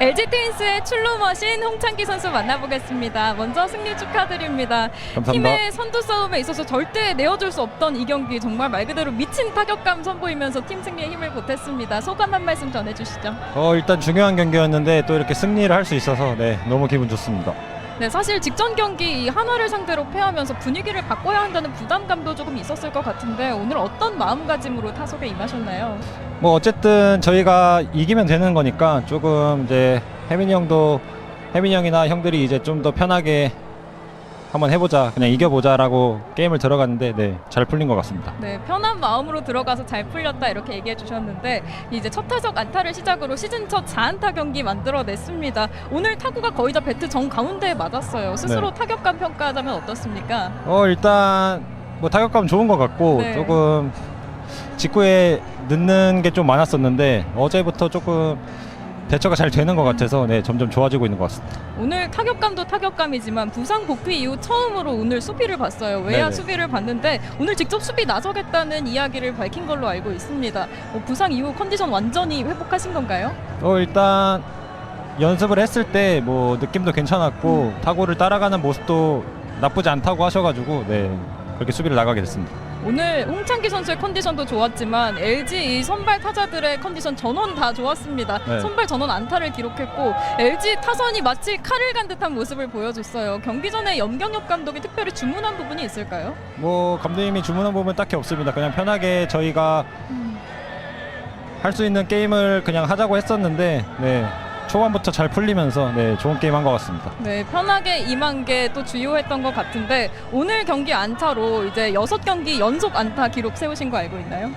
LG 트윈스의 출루머신 홍창기 선수 만나보겠습니다. 먼저 승리 축하드립니다. 감사합니다. 팀의 선두 싸움에 있어서 절대 내어줄 수 없던 이 경기 정말 말 그대로 미친 타격감 선보이면서 팀 승리에 힘을 보탰습니다. 소감 한 말씀 전해주시죠. 어, 일단 중요한 경기였는데 또 이렇게 승리를 할 수 있어서 네, 너무 기분 좋습니다. 네, 사실 직전 경기 이 한화를 상대로 패하면서 분위기를 바꿔야 한다는 부담감도 조금 있었을 것 같은데 오늘 어떤 마음가짐으로 타석에 임하셨나요? 뭐 어쨌든 저희가 이기면 되는 거니까 조금 이제 혜민이 형도 혜민이 형이나 형들이 이제 좀 더 편하게 한번 해보자 그냥 이겨보자라고 게임을 들어갔는데 네, 잘 풀린 것 같습니다. 네, 편한 마음으로 들어가서 잘 풀렸다 이렇게 얘기해 주셨는데 이제 첫 타석 안타를 시작으로 시즌 첫 4안타 경기 만들어냈습니다. 오늘 타구가 거의 다 배트 정 가운데에 맞았어요. 스스로 네. 타격감 평가하자면 어떻습니까? 어 일단 뭐 타격감 좋은 것 같고 네. 조금 직구에 늦는 게 좀 많았었는데 어제부터 조금 대처가 잘 되는 것 같아서 네 점점 좋아지고 있는 것 같습니다. 오늘 타격감도 타격감이지만 부상 복귀 이후 처음으로 오늘 수비를 봤어요. 외야 네네. 수비를 봤는데 오늘 직접 수비 나서겠다는 이야기를 밝힌 걸로 알고 있습니다. 어, 부상 이후 컨디션 완전히 회복하신 건가요? 어 일단 연습을 했을 때 뭐 느낌도 괜찮았고 타구를 따라가는 모습도 나쁘지 않다고 하셔가지고 네 그렇게 수비를 나가게 됐습니다. 오늘 홍창기 선수의 컨디션도 좋았지만 LG 이 선발 타자들의 컨디션 전원 다 좋았습니다. 네. 선발 전원 안타를 기록했고 LG 타선이 마치 칼을 간 듯한 모습을 보여줬어요. 경기 전에 염경엽 감독이 특별히 주문한 부분이 있을까요? 뭐 감독님이 주문한 부분 딱히 없습니다. 그냥 편하게 저희가 할 수 있는 게임을 그냥 하자고 했었는데 네 초반부터 잘 풀리면서 네 좋은 게임 한 것 같습니다. 네, 편하게 임한 게 또 주요했던 것 같은데 오늘 경기 안타로 이제 여섯 경기 연속 안타 기록 세우신 거 알고 있나요?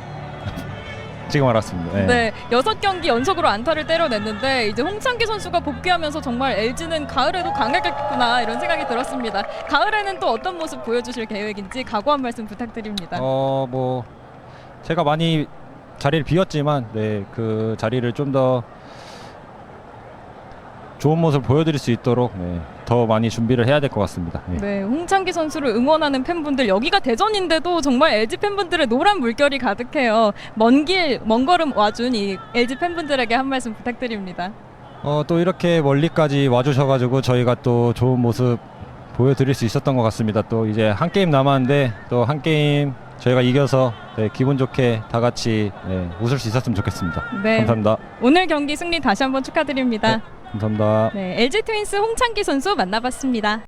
지금 알았습니다. 네. 네, 여섯 경기 연속으로 안타를 때려냈는데 이제 홍창기 선수가 복귀하면서 정말 LG는 가을에도 강하겠구나 이런 생각이 들었습니다. 가을에는 또 어떤 모습 보여주실 계획인지 각오 한 말씀 부탁드립니다. 어 뭐 제가 많이 자리를 비웠지만 네 그 자리를 좀더 좋은 모습 을 보여드릴 수 있도록 네, 더 많이 준비를 해야 될 것 같습니다. 네. 네, 홍창기 선수를 응원하는 팬분들 여기가 대전인데도 정말 LG 팬분들의 노란 물결이 가득해요. 먼 길, 먼 걸음 와준 이 LG 팬분들에게 한 말씀 부탁드립니다. 어, 또 이렇게 멀리까지 와주셔가지고 저희가 또 좋은 모습 보여드릴 수 있었던 것 같습니다. 또 이제 한 게임 남았는데 또 한 게임 저희가 이겨서 네, 기분 좋게 다 같이 네, 웃을 수 있었으면 좋겠습니다. 네, 감사합니다. 오늘 경기 승리 다시 한번 축하드립니다. 감사합니다. 네, LG 트윈스 홍창기 선수 만나봤습니다.